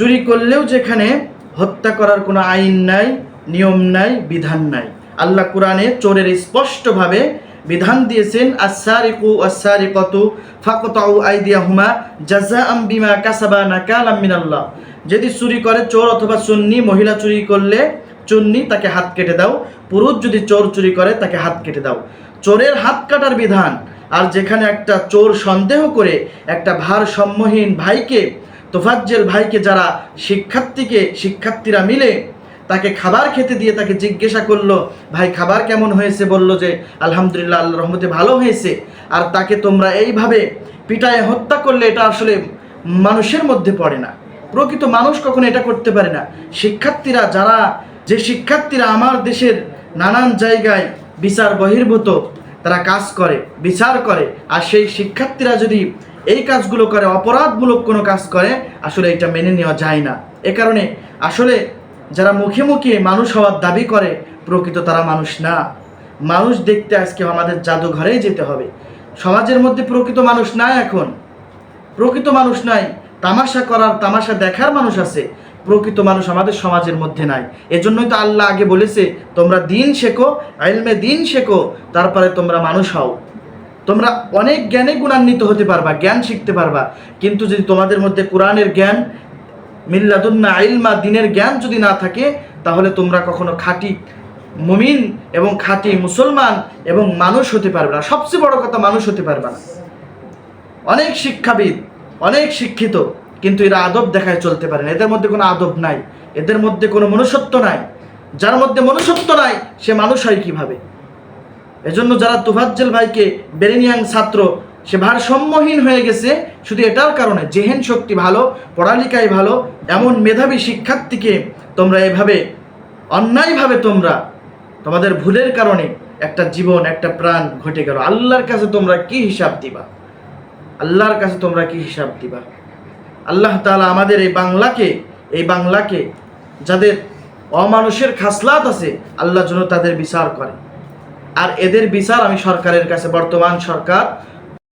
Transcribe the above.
চুরি করলেও যেখানে হত্যা করার কোনো আইন নাই, নিয়ম নাই, বিধান নাই। আল্লাহ কোরআনে চোরের স্পষ্টভাবে বিধান দিয়েছেন আসারিকু আসারিকতু ফাকতাউ আইদিয়াহুমা জাযাআম বিমা কাসাবা নাকালাম মিনাল্লাহ। যদি চুরি করে চোর অথবা চুন্নি মহিলা চুরি করলে চুন্নি তাকে হাত কেটে দাও। পুরুষ যদি চোর চুরি করে, তাকে হাত কেটে দাও। চোরের হাত কাটার বিধান, আর যেখানে একটা চোর সন্দেহ করে একটা ভারসাম্যহীন ভাইকে তোফাজ্জেল ভাইকে যারা শিক্ষার্থীকে, শিক্ষার্থীরা মিলে তাকে খাবার খেতে দিয়ে তাকে জিজ্ঞাসা করল, ভাই, খাবার কেমন হয়েছে? বলল যে, আলহামদুলিল্লাহ আল্লাহ রহমতে ভালো হয়েছে। আর তাকে তোমরা এইভাবে পিটায় হত্যা করলে এটা আসলে মানুষের মধ্যে পড়ে না। প্রকৃত মানুষ কখনো এটা করতে পারে না। শিক্ষার্থীরা যারা, যে শিক্ষার্থীরা আমার দেশের নানান জায়গায় বিচার বহির্ভূত, তারা কাজ করে, বিচার করে। আর সেই শিক্ষার্থীরা যদি এই কাজগুলো করে, অপরাধমূলক কোনো কাজ করে, আসলে এটা মেনে নেওয়া যায় না। এ কারণে আসলে যারা মুখে মুখে মানুষ হওয়ার দাবি করে, প্রকৃত তারা মানুষ না। মানুষ দেখতে আজকে আমাদের জাদুঘরেই যেতে হবে। সমাজের মধ্যে প্রকৃত মানুষ নাই এখন। প্রকৃত মানুষ নাই, তামাশা করার, তামাশা দেখার মানুষ আছে। প্রকৃত মানুষ আমাদের সমাজের মধ্যে নাই। এজন্যই তো আল্লাহ আগে বলেছে, তোমরা দিন শেখো, আইলমে দিন শেখো, তারপরে তোমরা মানুষ হও। তোমরা অনেক জ্ঞানে গুণান্বিত হতে পারবা, জ্ঞান শিখতে পারবা। কিন্তু যদি তোমাদের মধ্যে কোরআনের জ্ঞান, মিল্লাদুন্না আইলমা দিনের জ্ঞান যদি না থাকে, তাহলে তোমরা কখনো খাঁটি মুমিন এবং খাঁটি মুসলমান এবং মানুষ হতে পারবে না। সবচেয়ে বড় কথা, মানুষ হতে পারবে না। অনেক শিক্ষাবিদ, অনেক শিক্ষিত, কিন্তু এরা আদব দেখায় চলতে পারে না। এদের মধ্যে কোনো আদব নাই। এদের মধ্যে কোনো মনুষ্যত্ব নাই। যার মধ্যে মনুষ্যত্ব নাই, সে মানুষ হয় কীভাবে? এজন্য যারা তুফাজ্জেল ভাইকে বেরেনিয়াং ছাত্র, সে ভারসাম্যহীন হয়ে গেছে, শুধু এটার কারণে জেহেন শক্তি ভালো পড়ালেখায় ভালো, এমন মেধাবী শিক্ষার্থীকে তোমরা এভাবে, অন্যায়ভাবে তোমরা, তোমাদের ভুলের কারণে একটা জীবন, একটা প্রাণ ঘটে গেল। আল্লাহর কাছে তোমরা কি হিসাব দিবা? আল্লাহর কাছে তোমরা কি হিসাব দিবা? আল্লাহ তালা আমাদের এই বাংলাকে এই বাংলাকে যাদের অমানুষের খাসলাত আছে, আল্লাহ যেন তাদের বিচার করে। আর এদের বিচার আমি সরকারের কাছে বর্তমান সরকার